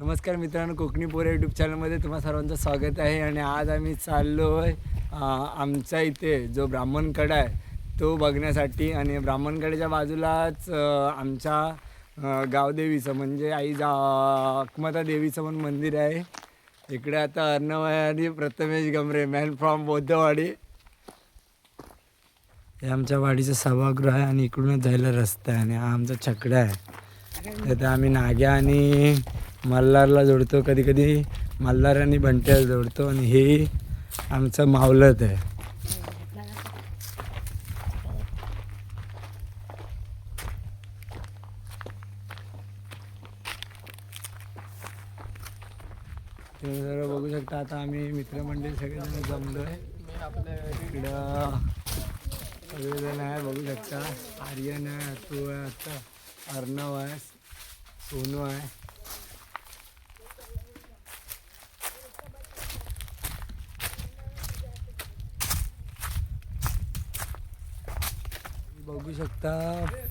नमस्कार मित्रांनो कोकणी पोरे यूट्यूब चॅनलमध्ये तुम्हा सर्वांचं स्वागत आहे आणि आज आम्ही चाललो आहे आमच्या इथे जो ब्राह्मणकडा आहे तो बघण्यासाठी आणि ब्राह्मणकड्याच्या बाजूलाच आमच्या गावदेवीचं म्हणजे आई जाकमाता देवीचं पण मंदिर आहे. इकडे आता अर्णव आणि प्रथमेश गमरे मॅन फ्रॉम बौद्धवाडी. हे आमच्या वाडीचं सभागृह आहे आणि इकडूनच जायला रस्ता आहे आणि हा आमचा छकडा आहे. तर आम्ही नाग्या आणि मल्हारला जोडतो कधी कधी मल्हार आणि भंट्याला जोडतो आणि हे आमचं मावलत आहे. तुम्ही सर्व बघू शकता आता आम्ही मित्रमंडळी सगळेजण जमलो आहे इकडं सगळेजण आहे बघू शकता. आर्यन आहे तू आहे आता अर्णव आहे सोनू आहे. बघू शकता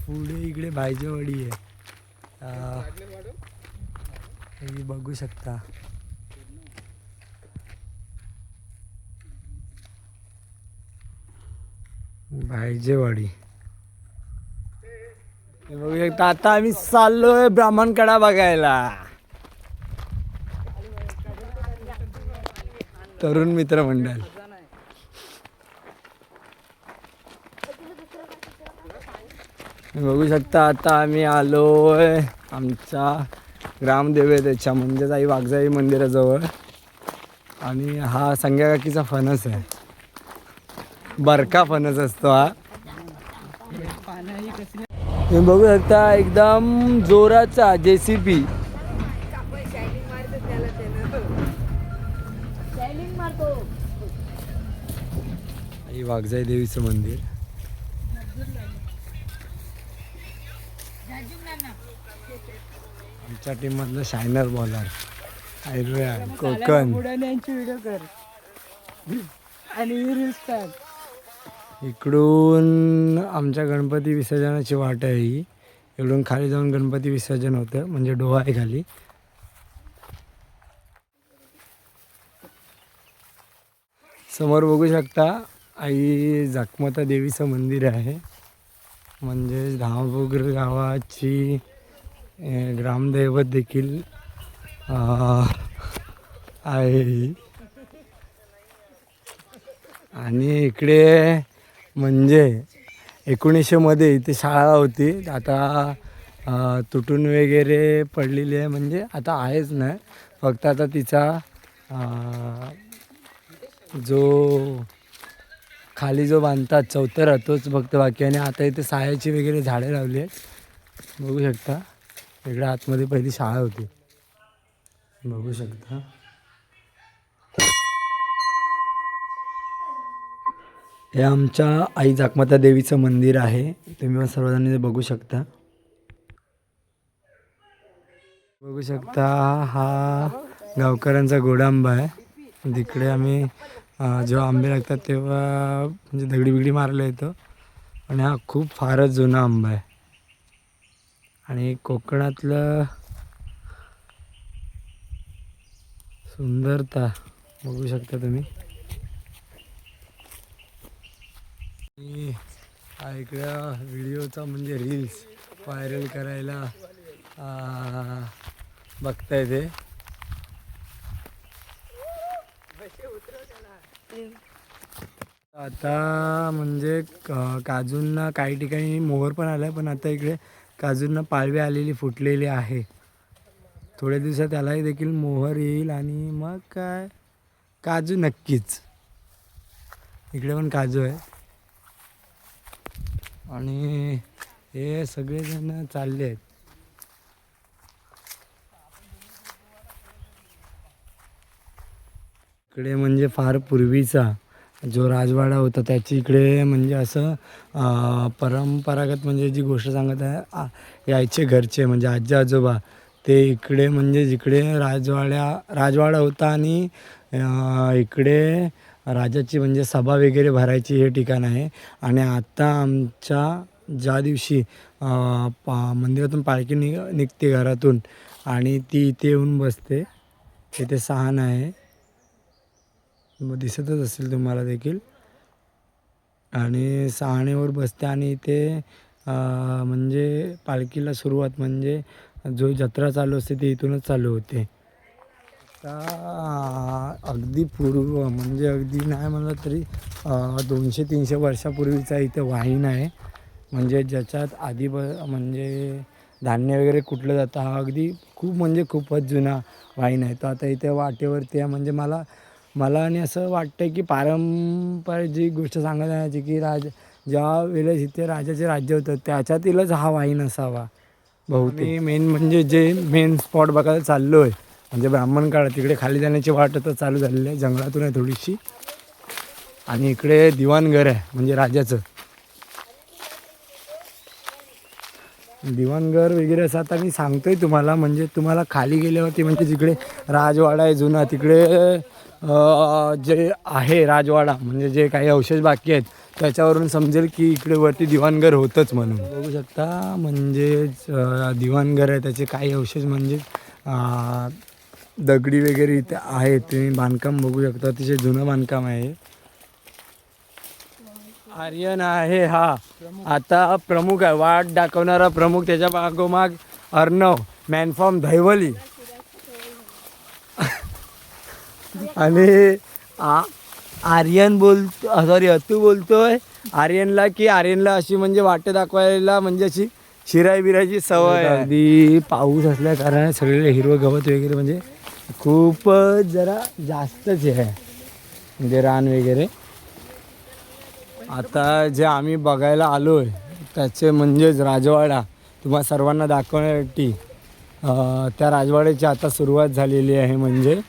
पुढे इकडे भायजेवाडी आहे. बघू शकता. भायजेवाडी बघू शकता आता आम्ही चाललोय ब्राह्मणकडा बघायला. तरुण मित्र मंडळ बघू शकता आता आम्ही आलोय आमच्या ग्रामदेवतेच्या म्हणजेच आई वाघजाई मंदिराजवळ. आणि हा संध्याकाकीचा फणस आहे. बरका फणस असतो हा. तुम्ही बघू शकता एकदम जोराचा जे सी आई वाघजाई देवीचं मंदिर. आमच्या टीम मधलं शायनर बॉलर आयुर्वेद कोकण बुडाण्यांची व्हिडिओ कर. आणि रील्स टाक इकडून आमच्या गणपती विसर्जनाची वाट आहे ही. इकडून खाली जाऊन गणपती विसर्जन होतं म्हणजे डोहा आहे खाली. समोर बघू शकता आई जाकमाता देवीचं मंदिर आहे. म्हणजे धामबुगर गावाची ग्रामदैवत देखील आहे. आणि इकडे म्हणजे एकोणीसशेमध्ये इथे शाळा होती. आता तुटून वगैरे पडलेली आहे. म्हणजे आता आहेच नाही फक्त आता तिचा जो खाली जो बांधतात चौथरा तोच फक्त बाकी आणि आता इथे सायाची वगैरे झाडे लावली आहेत. बघू शकता. इकडे आतमध्ये पहिली शाळा होती. बघू शकता. हे आमच्या आई जाकमाता देवीचं मंदिर आहे. तुम्ही सर्वजण इथे बघू शकता. बघू शकता हा गावकऱ्यांचा गोडांबा आहे. तिकडे आम्ही जेव्हा आंबे लागतात तेव्हा म्हणजे दगडी बिगडी मारला येतो आणि हा खूप फारच जुना आंबा आहे. आणि कोकणातलं सुंदरता बघू शकता तुम्ही. हा इकडं व्हिडिओचा म्हणजे रील्स व्हायरल करायला बघता बघताय ते. आता म्हणजे काजूंना काही ठिकाणी मोहर पण आलाय पण आता इकडे काजूंना पाळवी आलेली फुटलेली आहे. थोड्या दिवसात त्यालाही देखील मोहर येईल आणि मग काय? काजू नक्कीच. इकडे पण काजू आहे. आणि हे सगळेजण चालले आहेत. इकडे म्हणजे फार पूर्वीचा जो राजवाडा होता त्याची इकडे म्हणजे असं परंपरागत म्हणजे जी गोष्ट सांगत आहे आ- यायचे घरचे म्हणजे आजी आजोबा ते इकडे म्हणजे जिकडे राजवाड्या राजवाडा होता आणि इकडे राजाची म्हणजे सभा वगैरे भरायची हे ठिकाण आहे. आणि आत्ता आमच्या ज्या दिवशी पा मंदिरातून पालखी निघ निघते घरातून आणि ती इथे येऊन बसते. इथे सहान आहे. मग दिसतच असेल तुम्हाला देखील. आणि सहाणेवर बसते आणि इथे म्हणजे पालखीला सुरुवात म्हणजे जो जत्रा चालू असते ती इथूनच चालू होते. आता अगदी पूर्व म्हणजे अगदी नाही म्हणलं तरी दोनशे तीनशे वर्षापूर्वीचा इथे वाहीन आहे. म्हणजे ज्याच्यात आधी ब म्हणजे धान्य वगैरे कुठलं जातं हा अगदी खूप म्हणजे खूपच जुना वाईन आहे. तो आता इथे वाटेवरती आहे. म्हणजे मला मला आणि असं वाटतं की पारंपरिक जी गोष्ट सांगत आहे की राज ज्या वेळेस इथे राजाचे राज्य होतं त्याच्यातीलच हा वाईन असावा. बहुतेक. मेन म्हणजे जे मेन स्पॉट बघायला चाललो आहे म्हणजे ब्राह्मण काळ तिकडे खाली जाण्याची वाट आता चालू झालेली आहे जंगलातून आहे थोडीशी. आणि इकडे दिवाणघर आहे म्हणजे राजाचं. दिवाणघर वगैरे असं आता मी सांगतोय तुम्हाला म्हणजे तुम्हाला खाली गेल्यावरती म्हणजे जिकडे राजवाडा आहे जुना तिकडे जे आहे राजवाडा म्हणजे जे काही अवशेष बाकी आहेत त्याच्यावरून समजेल की इकडे वरती दिवाणघर होतंच म्हणून. बघू शकता म्हणजेच दिवाणघर आहे त्याचे काही अवशेष म्हणजे दगडी वगैरे इथे आहेत तुम्ही बांधकाम बघू शकता अतिशय जुनं बांधकाम आहे आर्यन आहे हा. आता प्रमुख आहे वाट दाखवणारा प्रमुख त्याच्या मागोमाग अर्णव मॅनफॉर्म धैवली. आणि आ- आर्यन बोल सॉरी अतू बोलतोय. आर्यनला की आर्यनला अशी म्हणजे वाट दाखवायला म्हणजे अशी शिराय बिरायची सवय अगदी पाऊस असल्या कारणाने सगळे हिरवं गवत वगैरे म्हणजे खूप जरा जास्तच हे आहे. म्हणजे रान वगैरे. आता जे आम्ही बघायला आलो आहे त्याचे म्हणजेच राजवाडा तुम्हा सर्वांना दाखवण्यासाठी त्या राजवाड्याची आता सुरुवात झालेली आहे म्हणजे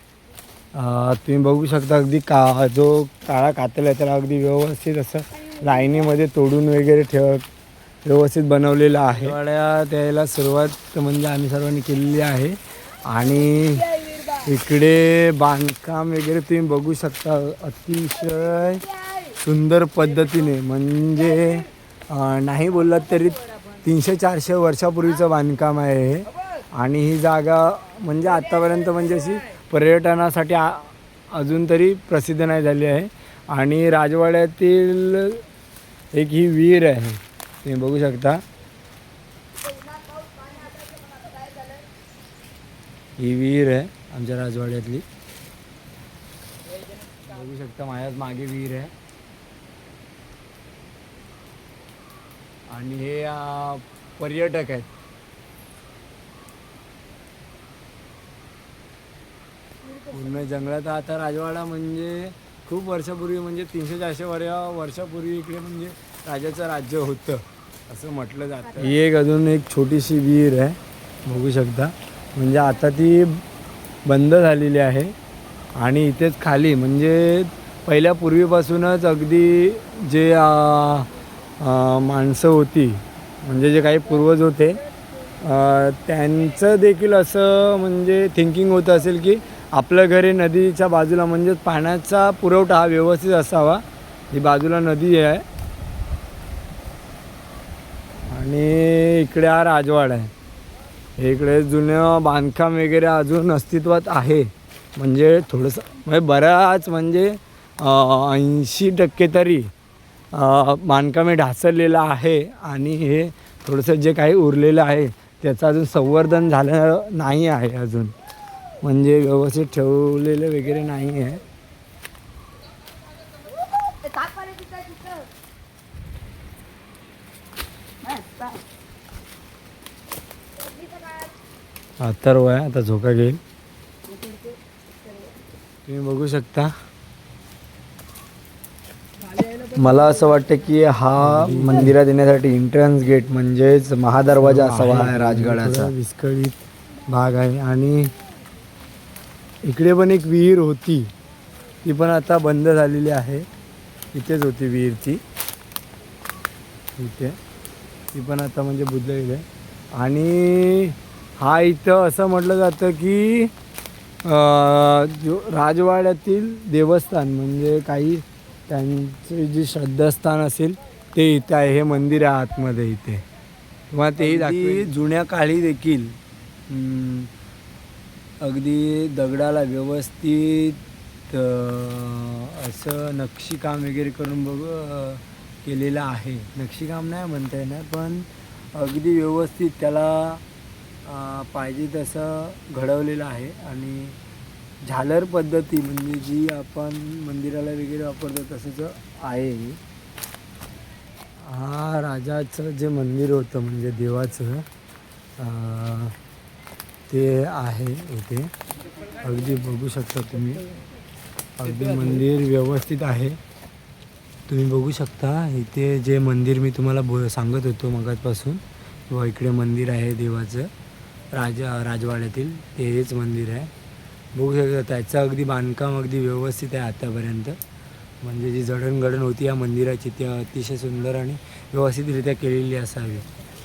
तुम्ही बघू शकता अगदी का जो काळा कातल आहे त्याला अगदी व्यवस्थित असं लाईनीमध्ये तोडून वगैरे ठेव व्यवस्थित बनवलेलं आहे. राजवाड्या द्यायला सुरुवात म्हणजे आम्ही सर्वांनी केलेली आहे. आणि इकडे बांधकाम वगैरे तुम्ही बघू शकता अतिशय सुंदर पद्धतीने. म्हणजे नाही बोललात तरी तीनशे चारशे वर्षापूर्वीचं बांधकाम आहे हे. आणि ही जागा म्हणजे आत्तापर्यंत म्हणजे अशी पर्यटनासाठी आ अजून तरी प्रसिद्ध नाही झाली आहे. आणि राजवाड्यातील एक ही विहीर आहे. तुम्ही बघू शकता. ही विहीर आहे आमच्या राजवाड्यातली. बघू शकता माझ्याच मागे विहीर आहे. आणि हे पर्यटक आहेत. पूर्ण जंगलात आता राजवाडा म्हणजे खूप वर्षापूर्वी म्हणजे तीनशे चारशे वर्ष वर्षापूर्वी इकडे म्हणजे राजाचं राज्य होतं असं म्हटलं जातं. ही एक अजून एक छोटीशी विहीर आहे बघू शकता. म्हणजे आता ती बंद झालेली आहे आणि इथेच खाली म्हणजे पहिल्या पूर्वीपासूनच अगदी जे माणसं होती म्हणजे जे काही पूर्वज होते त्यांचं देखील असं म्हणजे थिंकिंग होतं असेल की आपल्या घरी नदीच्या बाजूला म्हणजेच पाण्याचा पुरवठा हा व्यवस्थित असावा. ही बाजूला नदी आहे. आणि इकडे हा राजवाड आहे. इकडे जुनं बांधकाम वगैरे अजून अस्तित्वात आहे. म्हणजे थोडंसं म्हणजे बराच म्हणजे ऐंशी टक्के तरी बांधकामे बांधकाम हे ढासळलेलं आहे. आणि हे थोडंसं जे काही उरलेलं आहे त्याचं अजून संवर्धन झालं नाही आहे अजून. म्हणजे व्यवस्थित ठेवलेलं वगैरे नाही आहे अथर्व आहे आता झोका घेईल. तुम्ही बघू शकता. मला असं वाटतं की हा मंदिरात येण्यासाठी एंट्रन्स गेट म्हणजेच महादरवाजा असावा आहे राजगडाचा. विस्कळीत भाग आहे आणि इकडे पण एक विहीर होती. ती पण आता बंद झालेली आहे. इथेच होती विहीर ती इथे. ती पण आता म्हणजे बुजलेली आहे. आणि हा इथं असं म्हटलं जातं की जो राजवाड्यातील देवस्थान म्हणजे काही त्यांचे जे श्रद्धास्थान असेल ते इथे आहे. हे मंदिर आहे आतमध्ये इथे. किंवा तेही जुन्या काळी देखील अगदी दगडाला व्यवस्थित असं नक्षीकाम वगैरे करून बघ केलेलं आहे. नक्षीकाम नाही म्हणता येणार पण अगदी व्यवस्थित त्याला पाहिजे तसं घडवलेलं आहे. आणि झालर पद्धती म्हणजे जी आपण मंदिराला वगैरे वापरतो तसंच आहे. हा राजाचं जे मंदिर होतं म्हणजे देवाचं ते आहे इथे. अगदी बघू शकता तुम्ही. अगदी मंदिर व्यवस्थित आहे. तुम्ही बघू शकता इथे जे मंदिर मी तुम्हाला बो सांगत होतो मगाचपासून किंवा इकडे मंदिर आहे देवाचं राजा राजवाड्यातील ते हेच मंदिर आहे. बघू शकता त्याचं अगदी बांधकाम अगदी व्यवस्थित आहे आतापर्यंत. म्हणजे जी जडणघडण होती या मंदिराची ती अतिशय सुंदर आणि व्यवस्थितरित्या केलेली असावी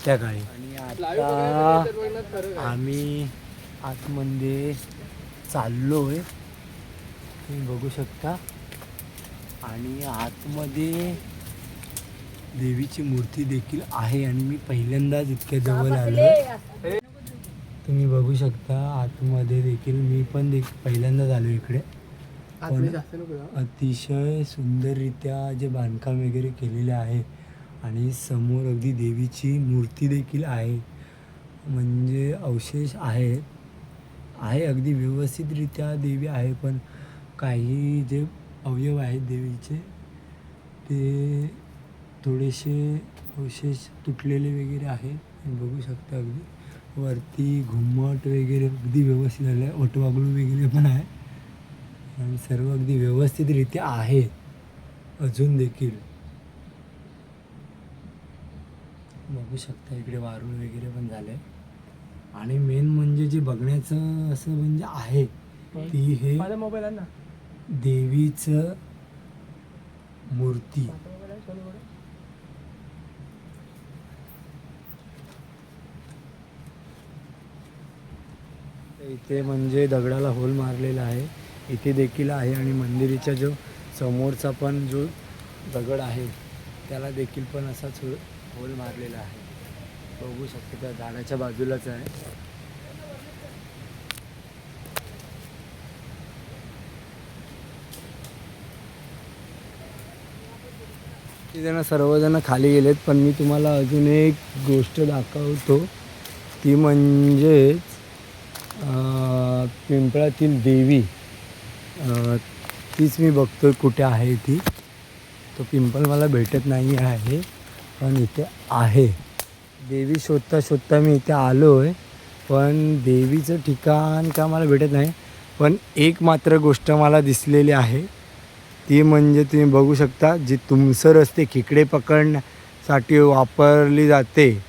त्या काळी. आणि आता आम्ही आतमध्ये चाललो आहे तुम्ही बघू शकता. आणि आतमध्ये देवीची मूर्ती देखील आहे आणि मी पहिल्यांदाच इतक्या जवळ आलो तुम्ही बघू शकता आतमध्ये देखील मी पण देख पहिल्यांदाच आलो इकडे. पण अतिशय सुंदररित्या जे बांधकाम वगैरे केलेले आहे आणि समोर अगदी देवीची मूर्ती देखील आहे. म्हणजे अवशेष आहेत आहे अगदी व्यवस्थितरित्या देवी आहे पण काही जे अवयव आहेत देवीचे ते थोडेसे अवशेष तुटलेले वगैरे आहेत. बघू शकता अगदी. वरती घुमट वगैरे अगदी व्यवस्थित झालं आहे ओटवागळू वगैरे पण आहे. आणि सर्व अगदी व्यवस्थितरित्या आहे. अजून देखील. बघू शकता इकडे वारूळ वगैरे पण झालंय. आणि मेन म्हणजे जे बघण्याचं असं म्हणजे आहे ती हे माझा मोबाईल आहे ना. देवीचं मूर्ती. इथे म्हणजे दगडाला होल मारलेला आहे. इथे देखील आहे आणि मंदिराच्या जो समोरचा पण जो दगड आहे त्याला देखील पण असाच होल मारलेला आहे. बघू शकतो त्या झाडाच्या बाजूलाच आहे. जण सर्वजण खाली गेलेत पण मी तुम्हाला अजून एक गोष्ट दाखवतो. ती म्हणजेच पिंपळातील देवी तीच मी बघतोय कुठे आहे ती. तो पिंपल मला भेटत नाही आहे. पण इथे आहे. देवी शोधता शोधता मी इथे आलो आहे पण देवीचं ठिकाण का मला भेटत नाही. पण एक मात्र गोष्ट मला दिसलेली आहे. ती म्हणजे तुम्ही बघू शकता जी तुमसर असते खेकडे पकडण्यासाठी वापरली जाते.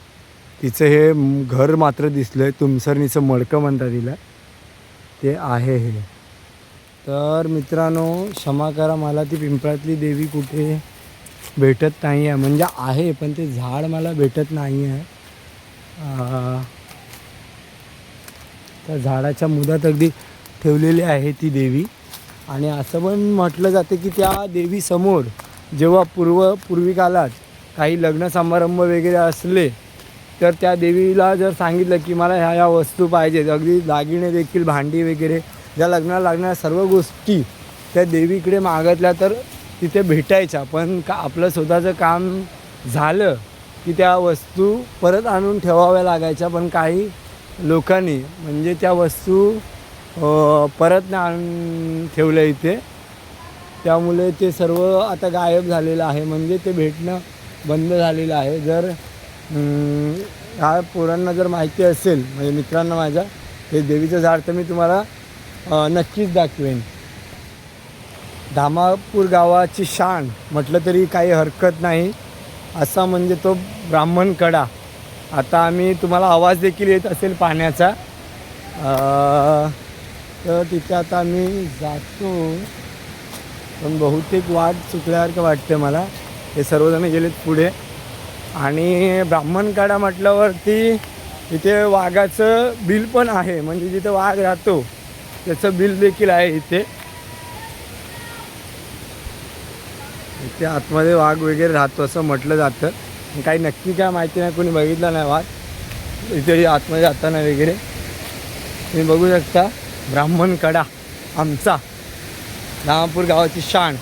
तिचं हे घर मात्र दिसलं आहे तुमसरणीचं मडकं म्हणतात तिला. ते आहे हे. तर मित्रांनो क्षमा करा मला ती पिंपळातली देवी कुठे? भेटत नाही आहे म्हणजे आहे पण ते झाड मला भेटत नाही आहे त्या झाडाच्या मुदात अगदी ठेवलेली आहे ती देवी. आणि असं पण म्हटलं जातं की त्या देवीसमोर जेव्हा पूर्व पूर्वी काळात काही लग्न समारंभ वगैरे असले तर त्या देवीला जर सांगितलं की मला ह्या ह्या वस्तू पाहिजेत अगदी दागिने देखील भांडी वगैरे ज्या लग्नाला लागणाऱ्या सर्व गोष्टी त्या देवीकडे मागतल्या तर तिथे भेटायच्या पण का आपलं स्वतःचं काम झालं की त्या वस्तू परत आणून ठेवाव्या लागायच्या पण काही लोकांनी म्हणजे त्या वस्तू परत नाही आणून ठेवल्या इथे. त्यामुळे ते सर्व आता गायब झालेलं आहे. म्हणजे ते भेटणं बंद झालेलं आहे. जर ह्या पोरांना जर माहिती असेल म्हणजे मित्रांना माझ्या हे देवीचं झाड तर मी तुम्हाला नक्कीच दाखवेन. धामापूर गावाची शान म्हटलं तरी काही हरकत नाही. असा म्हणजे तो ब्राह्मण कडा. आता आम्ही तुम्हाला आवाज देखील येत असेल पाण्याचा तर तिथे आता आम्ही जातो. पण बहुतेक वाट चुकल्यासारखं वाटतं मला. हे सर्वजण गेलेत पुढे. आणि ब्राह्मण ब्राह्मणकाडा म्हटल्यावरती इथे वाघाचं बिल पण आहे. म्हणजे जिथे वाघ राहतो त्याचं बिल देखील आहे इथे. ते आतमध्ये वाघ वगैरे राहतो असं म्हटलं जातं. काही नक्की काय माहिती नाही कोणी बघितलं नाही वाघ. इथे आतमध्ये जाताना वगैरे. तुम्ही बघू शकता ब्राह्मण कडा आमचा. रामापूर गावाची शान.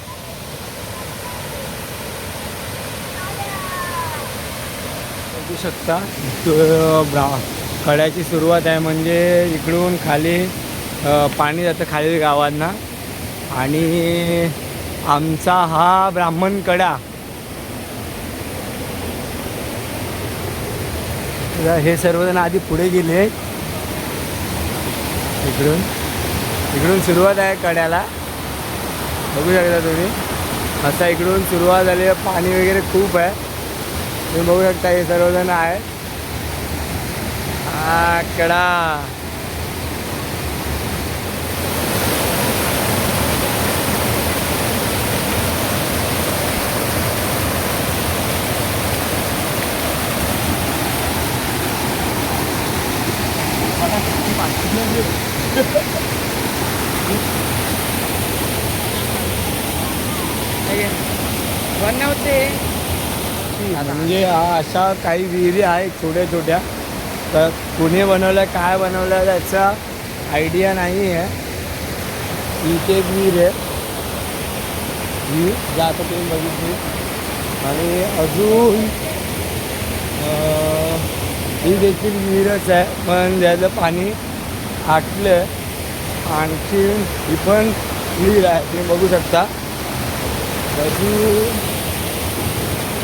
बघू शकता ब्रा कड्याची सुरुवात आहे म्हणजे इकडून खाली पाणी जातं खाली गावांना. आणि आमचा हा ब्राह्मण कडा. हे सर्वजण आधी पुढे गेले. इकडून. इकडून सुरुवात आहे कड्याला. बघू शकता तुम्ही. आता इकडून सुरुवात झाली. आहे पाणी वगैरे खूप आहे. तुम्ही बघू शकता हे सर्वजण आहे हा कडा. बनवते म्हणजे अशा काही विहिरी आहेत छोट्या छोट्या. तर कुणी बनवलं काय बनवलं त्याचा आयडिया नाही आहे. इथे विहीर आहे. ही जात तुम्ही बघितली. आणि अजून ही देखील विहीरच आहे. पण ज्याचं पाणी आटलं. आणखी ही पण विहीर आहे तुम्ही बघू शकता. अजून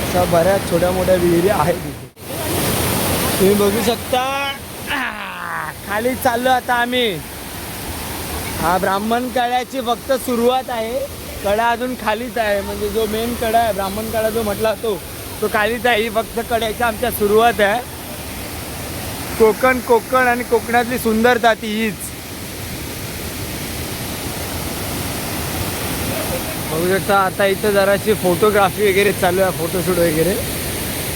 अशा बऱ्याच छोट्या मोठ्या विहिरी आहेत तिथे तुम्ही बघू शकता. खाली चाललो आता आम्ही. हा ब्राह्मण कड्याची फक्त सुरुवात आहे. कडा अजून खालीच आहे. म्हणजे जो मेन कडा आहे ब्राह्मण कडा जो म्हटला तो तो खालीच आहे. ही फक्त कड्याची आमच्या सुरुवात आहे. कोकण कोकण आणि कोकणातली सुंदरता ती हीच. बघू शकता आता इथं जराशी फोटोग्राफी वगैरे चालू आहे फोटोशूट वगैरे.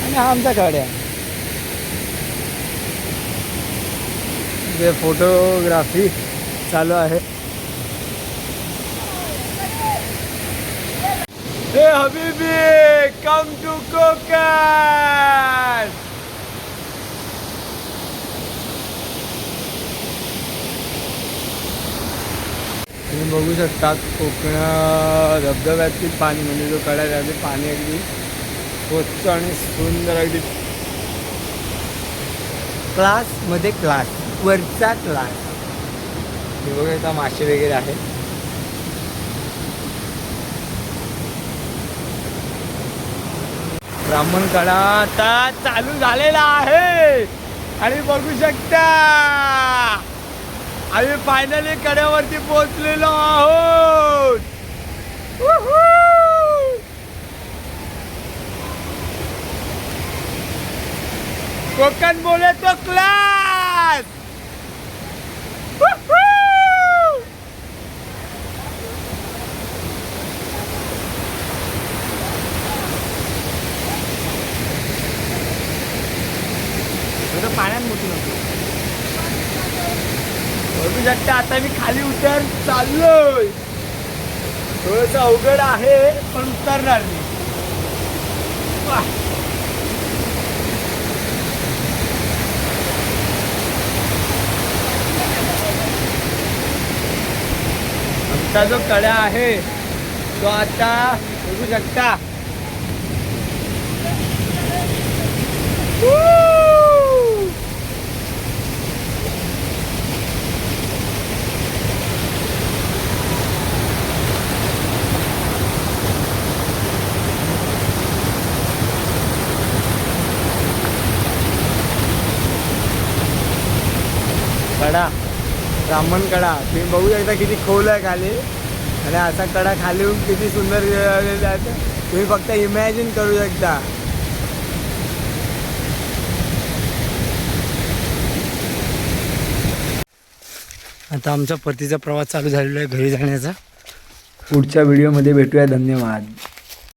आणि हा आमचा गाड्या. जे फोटोग्राफी चालू आहे. हे हबीबी कम टू कोकण! तुम्ही बघू शकता कोकण धबधब्यातील पाणी म्हणजे जो कडा आहे ते पाणी अगदी स्वच्छ आणि सुंदर अगदी. क्लासमध्ये क्लास वरचा क्लास. हे बघा इथं मासे वगैरे आहेत. ब्राह्मण कडा आता चालू झालेला आहे. आणि बघू शकता. आम्ही फायनली कड्यावरती पोहोचलेलो आहोत. कोकण बोले तो क्लास पाण्यात मोठी नव्हती. बघू शकता आता मी खाली उतर चाललोय. थोडस अवघड आहे पण उतरणार मी. आमचा जो कडा आहे तो आता बघू शकता Woo! कडा ब्राह्मण कडा तुम्ही बघू शकता किती खोल आहे खाली. आणि असा कडा खाली येऊन किती सुंदर तुम्ही फक्त इमॅजिन करू शकता. आता आमचा परतीचा प्रवास चालू झालेला आहे घरी जाण्याचा. पुढच्या व्हिडिओमध्ये भेटूया. धन्यवाद.